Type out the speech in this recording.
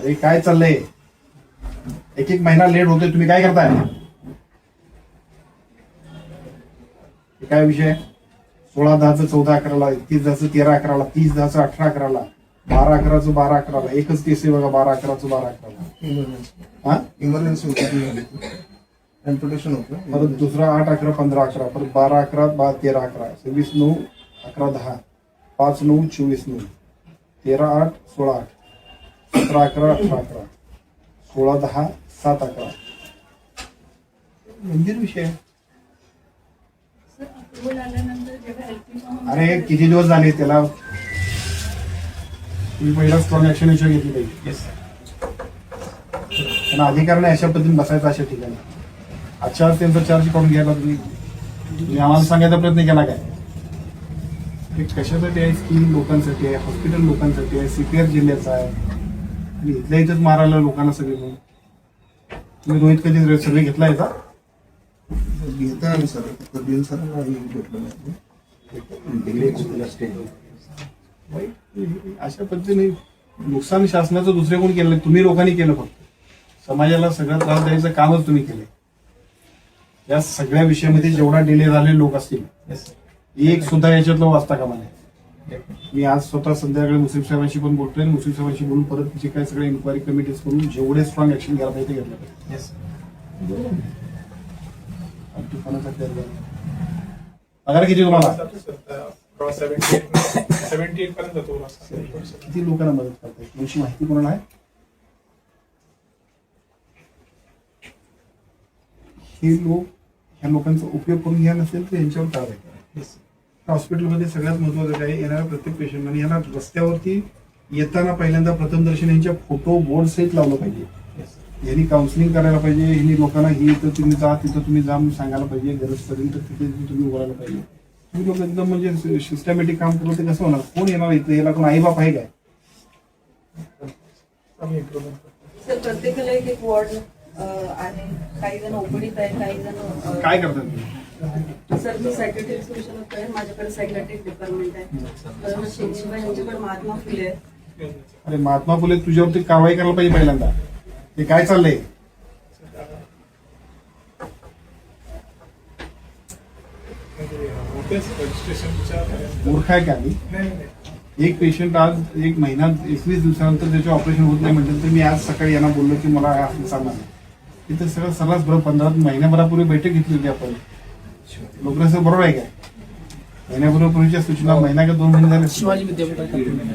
अरे काय चाललंय? एक एक महिना लेट होतोय तुम्ही काय करताय? हे काय विषय? सोळा दहाचं चौदा अकराला तीस दहाचं तेरा अकराला तीस दहाचं अठरा अकराला बारा अकराचं बारा अकराला. एकच केस आहे बघा बारा अकराचं बारा अकराला. हा? इमर्जन्सी होतं. परत दुसरा आठ अकरा पंधरा अकरा परत बारा अकरा बा तेरा अकरा सव्वीस नऊ अकरा दहा पाच नऊ चोवीस नऊ तेरा आठ सोळा आठ. सतरा अकरा अठरा अकरा. सोळा दहा सात अकरा. गंभीर विषय? अरे किती दिवस झाले त्याला? तुम्ही पहिला स्ट्रॉंग ऍक्शन याच्यावर घेतली पाहिजे त्यांना अधिकार नाही अशा पद्धतीने बसायचं अशा ठिकाणी. आजच्या त्यांचा चार्ज काढून घ्यायला तुम्ही तुम्ही आम्हाला सांगायचा प्रयत्न केला काय? हे कशासाठी आहे? स्कीम लोकांसाठी आहे? हॉस्पिटल लोकांसाठी आहे? सीपीआर जिल्ह्याचा आहे? आणि इथल्या इथंच मारायला लोकांना सगळे मिळून तुम्ही रोहित कधी सर्वे घेतलाय का? घेता आम्ही सर. भेटलं नाही. अशा पद्धतीने नुकसान शासनाचं दुसरे कोण केलं नाही. तुम्ही लोकांनी केलं फक्त. समाजाला सगळं त्रास द्यायचं कामच तुम्ही केलंय. या सगळ्या विषयामध्ये जेवढा डिले झालेले लोक असतील. एक सुद्धा याच्यातलं वाचता कामा नाही मी आज स्वतः संध्याकाळी मुस्लिम साहेबांशी पण बोलतोय. मुस्लिम साहेबांशी बोलून परत जे काय सगळे इन्क्वायरी कमिटीज करून जेवढे स्ट्रॉंग ऍक्शन घ्यायला पाहिजे ते घेतलं पाहिजे. पगार किती तुम्हाला सेव्हन्टी एट पर्यंत जातो. किती लोकांना मदत करताय? तुमची माहिती कोणाला आहे? हे लोक ह्या लोकांचा उपयोग करून घ्या नसेल तर यांच्यावर कारवाई करा. हॉस्पिटलमध्ये सगळ्यात महत्वाचं काय आहे, येणाऱ्या प्रत्येक पेशंट आणि यांना रस्त्यावरती येताना पहिल्यांदा प्रथमदर्शन यांच्या फोटो बोर्ड सहित लावलं पाहिजे. यांनी काउन्सिलिंग करायला पाहिजे यांनी लोकांना ही इथं तुम्ही जा तिथं तुम्ही जा म्हणून सांगायला पाहिजे गरज पडेल तर तिथे तुम्ही उभं राहायला पाहिजे. तुम्ही लोक एकदम म्हणजे सिस्टमॅटिक काम केलं ते कसं होणार? कोण येणार इथं? याला कोण आईबाप आहे काय? आम्ही improvement करतो. सर प्रत्येकाला एक एक वॉर्ड आहे काही जण ओपडीत आहे काही जण काय करतात सर मी सायकेट्रिक आहे माझ्याकडे सायकेट्रिक डिपार्टमेंट आहे. तर यांच्याकडे महात्मा फुले आहे अरे महात्मा फुले तुझ्यावरती कारवाई करायला पाहिजे पहिल्यांदा. ते काय चाललंय? म्हणजे होतेच रजिस्ट्रेशनच्या मूर्ख आहे का मी? नाही नाही एक पेशंट आज एक महिना एकवीस दिवसानंतर त्याचे ऑपरेशन होत नाही म्हटलं तर मी आज सकाळी यांना बोललो की मला हा असं सांगा तिथे सगळं सर्रास बरोबर पंधरा महिन्याभरापूर्वी बैठक घेतली होती आपण. लोकांचं बरोबर आहे काय महिन्याभरापूर्वीच्या सूचना महिना का दोन महिने झाले?